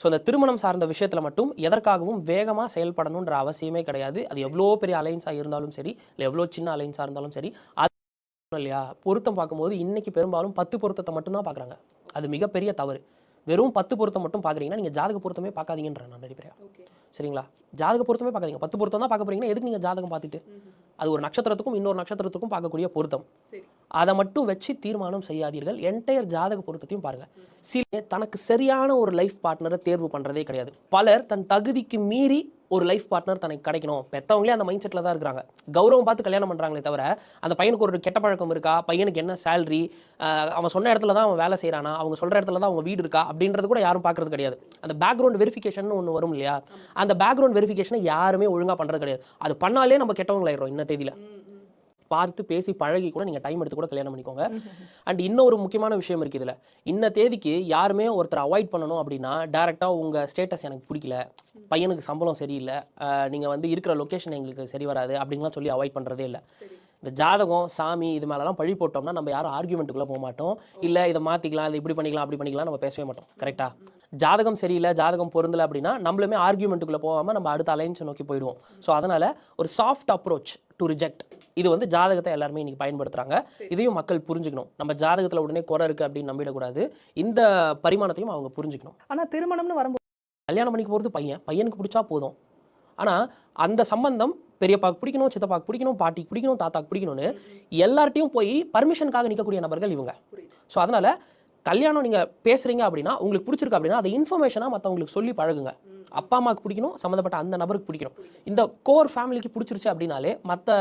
So இந்த திருமணம் சார்ந்த விஷயத்தில் மட்டும் எதற்காகவும் வேகமாக செயல்படணுன்ற அவசியமே கிடையாது. அது எவ்வளோ பெரிய அலைன்ஸாக இருந்தாலும் சரி இல்லை எவ்வளோ சின்ன அலைன்ஸாக இருந்தாலும் சரி அது இல்லையா? பொருத்தம் பார்க்கும்போது இன்னைக்கு பெரும்பாலும் பத்து பொருத்தத்தை மட்டும்தான் பார்க்குறாங்க. அது மிகப்பெரிய தவறு. வெறும் பத்து பொருத்தம் மட்டும் பார்க்குறீங்கன்னா நீங்கள் ஜாதக பொருத்தமே பார்க்காதீங்கன்ற நான் நிறைய பேர் சரிங்களா? ஜாதக பொருத்தமே பார்க்காதீங்க. பத்து பொருத்தம் தான் பார்க்க போறீங்கன்னா எதுக்கு நீங்கள் ஜாதகம் பார்த்துட்டு? அது ஒரு நட்சத்திரத்துக்கும் இன்னொரு நட்சத்திரத்துக்கும் பார்க்கக்கூடிய பொருத்தம். அதை மட்டும் வச்சு தீர்மானம் செய்யாதீர்கள். என்டையர் ஜாதக பொருத்தத்தையும் பாருங்கள் சில தனக்கு சரியான ஒரு லைஃப் பார்ட்னரை தேர்வு பண்ணுறதே கிடையாது. பலர் தன் தகுதிக்கு மீறி ஒரு லைஃப் பார்ட்னர் தனக்கு கிடைக்கணும். பெற்றவங்களே அந்த மைண்ட் செட்டில் தான் இருக்கிறாங்க. கௌரவம் பார்த்து கல்யாணம் பண்ணுறாங்களே தவிர அந்த பையனுக்கு ஒரு கெட்ட பழக்கம் இருக்கா? பையனுக்கு என்ன சேலரி அவன் சொன்ன இடத்துல தான் அவன் வேலை செய்கிறானா அவங்க சொல்கிற இடத்துல தான் அவங்க வீடு இருக்கா? அப்படின்றது கூட யாரும் பார்க்கறது கிடையாது. அந்த பேக்ரவுண்ட் வெரிஃபிகேஷன் ஒன்று வரும் இல்லையா? அந்த பேக்ரவுண்ட் வெரிஃபிகேஷனை யாருமே ஒழுங்காக பண்ணுறது கிடையாது. அது பண்ணாலே நம்ம கெட்டவங்களாயிரும் இன்ன தேதியில். பார்த்து பேசி பழகி கூட நீங்கள் டைம் எடுத்து கூட கல்யாணம் பண்ணிக்கோங்க. அண்ட் இன்னொரு முக்கியமான விஷயம் இருக்குது இதில். இன்ன தேதிக்கு யாருமே ஒருத்தர் அவாய்ட் பண்ணணும் அப்படின்னா டேரெக்டாக உங்கள் ஸ்டேட்டஸ் எனக்கு பிடிக்கல. பையனுக்கு சம்பளம் சரியில்லை. நீங்கள் வந்து இருக்கிற லொக்கேஷன் எங்களுக்கு சரி வராது அப்படின்லாம் சொல்லி அவாய்ட் பண்ணுறதே இல்லை. இந்த ஜாதகம் சாமி இது மேலெல்லாம் பழி போட்டோம்னா நம்ம யாரும் ஆர்குமெண்ட்டுக்குள்ளே போக மாட்டோம். இல்லை இதை மாற்றிக்கலாம் இல்லை இப்படி பண்ணிக்கலாம் அப்படி பண்ணிக்கலாம் நம்ம பேசவே மாட்டோம். கரெக்டாக ஜாதகம் சரியில்லை ஜாதகம் பொருந்தல அப்படின்னா நம்மளுமே ஆர்குமெண்ட்டுக்குள்ளே போகாமல் நம்ம அடுத்த அலைன்ஸை நோக்கி போயிடுவோம். ஸோ அதனால் ஒரு சாஃப்ட் அப்ரோச் டு ரிஜெக்ட் இது வந்து ஜாதகத்தை எல்லாருமே இன்னைக்கு பயன்படுத்துறாங்க. இதையும் மக்கள் புரிஞ்சுக்கணும். நம்ம ஜாதகத்தில் உடனே குறை இருக்குது அப்படின்னு நம்பிடக்கூடாது. இந்த பரிமாணத்தையும் அவங்க புரிஞ்சுக்கணும். ஆனா திருமணம்னு வரும்போது கல்யாணம் பண்ணிக்க போகிறது பையன். பையனுக்கு பிடிச்சா போதும். ஆனால் அந்த சம்பந்தம் பெரியப்பாக்கு பிடிக்கணும் சித்தப்பாக்கு பிடிக்கணும் பாட்டிக்கு பிடிக்கணும் தாத்தாக்கு பிடிக்கணும்னு எல்லார்ட்டையும் போய் பர்மிஷனுக்காக நிற்கக்கூடிய நபர்கள் இவங்க. ஸோ அதனால் கல்யாணம் நீங்கள் பேசுகிறீங்க அப்படின்னா உங்களுக்கு பிடிச்சிருக்கு அப்படின்னா அதை இன்ஃபர்மேஷனாக மற்றவங்களுக்கு சொல்லி பழகுங்க. அப்பா அம்மாவுக்கு பிடிக்கணும் சம்மந்தப்பட்ட அந்த நபருக்கு பிடிக்கணும். இந்த கோர் ஃபேமிலிக்கு பிடிச்சிருச்சு அப்படின்னாலே மற்ற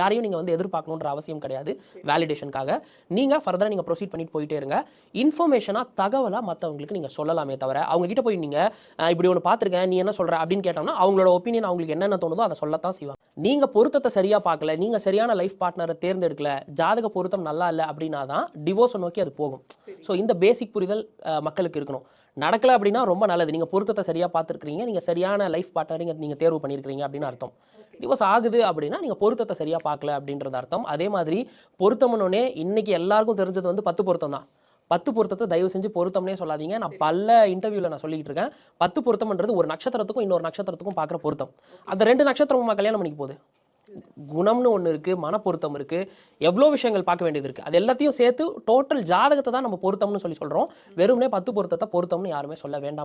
யாரையும் நீங்கள் வந்து எதிர்பார்க்கணுன்ற அவசியம் கிடையாது. வேலிடேஷனுக்காக நீங்கள் ஃபர்தராக நீங்கள் ப்ரொசீட் பண்ணிட்டு போயிட்டே இருங்க. இன்ஃபர்மேஷனாக தகவலாக மற்றவங்களுக்கு நீங்கள் சொல்லலாமே தவிர அவங்க கிட்ட போய் நீங்கள் இப்படி ஒன்று பார்த்துருக்கேன் நீ என்ன சொல்கிற அப்படின்னு கேட்டோம்னா அவங்களோட ஒப்பீனியன் அவங்களுக்கு என்னென்ன தோணுதோ அதை சொல்லத்தான் செய்வாங்க. நீங்கள் பொருத்தத்தை சரியாக பார்க்கல நீங்கள் சரியான லைஃப் பார்ட்னரை தேர்ந்தெடுக்கல ஜாதக பொருத்தம் நல்லா இல்லை அப்படின்னா தான் டிவோர்ஸை நோக்கி அது போகும். ஸோ இந்த பேசிக் புரிதல் மக்களுக்கு இருக்கணும். நடக்கல அப்படின்னா ரொம்ப நல்லது. நீங்கள் பொருத்தத்தை சரியாக பார்த்துருக்கீங்க நீங்கள் சரியான லைஃப் பார்ட்னரிங்க நீங்கள் தேர்வு பண்ணியிருக்கிறீங்க அப்படின்னு அர்த்தம். டிவோர்ஸ் ஆகுது அப்படின்னா நீங்கள் பொருத்தத்தை சரியாக பார்க்கல அப்படின்றது அர்த்தம். அதே மாதிரி பொருத்தம்னே இன்னைக்கு எல்லாருக்கும் தெரிஞ்சது வந்து பத்து பொருத்தம் தான். பத்து பொருத்தத்தை தயவு செஞ்சு பொருத்தம்னே சொல்லாதீங்க. நான் பல இன்டர்வியூவில் நான் சொல்லிட்டு இருக்கேன் பத்து பொருத்தம்ன்றது ஒரு நட்சத்திரத்துக்கும் இன்னொரு நட்சத்திரத்துக்கும் பார்க்குற பொருத்தம். அந்த ரெண்டு நட்சத்திரமும் கல்யாணம் பண்ணிக்க போகுது? குணம்னு ஒன்று இருக்குது மனப்பொருத்தம் இருக்குது எவ்வளோ விஷயங்கள் பார்க்க வேண்டியது இருக்குது அது எல்லாத்தையும் சேர்த்து டோட்டல் ஜாதகத்தை தான் நம்ம பொருத்தம்னு சொல்லி சொல்கிறோம் வெறுமனே பத்து பொருத்தத்தை பொருத்தம்னு யாருமே சொல்ல வேண்டாம்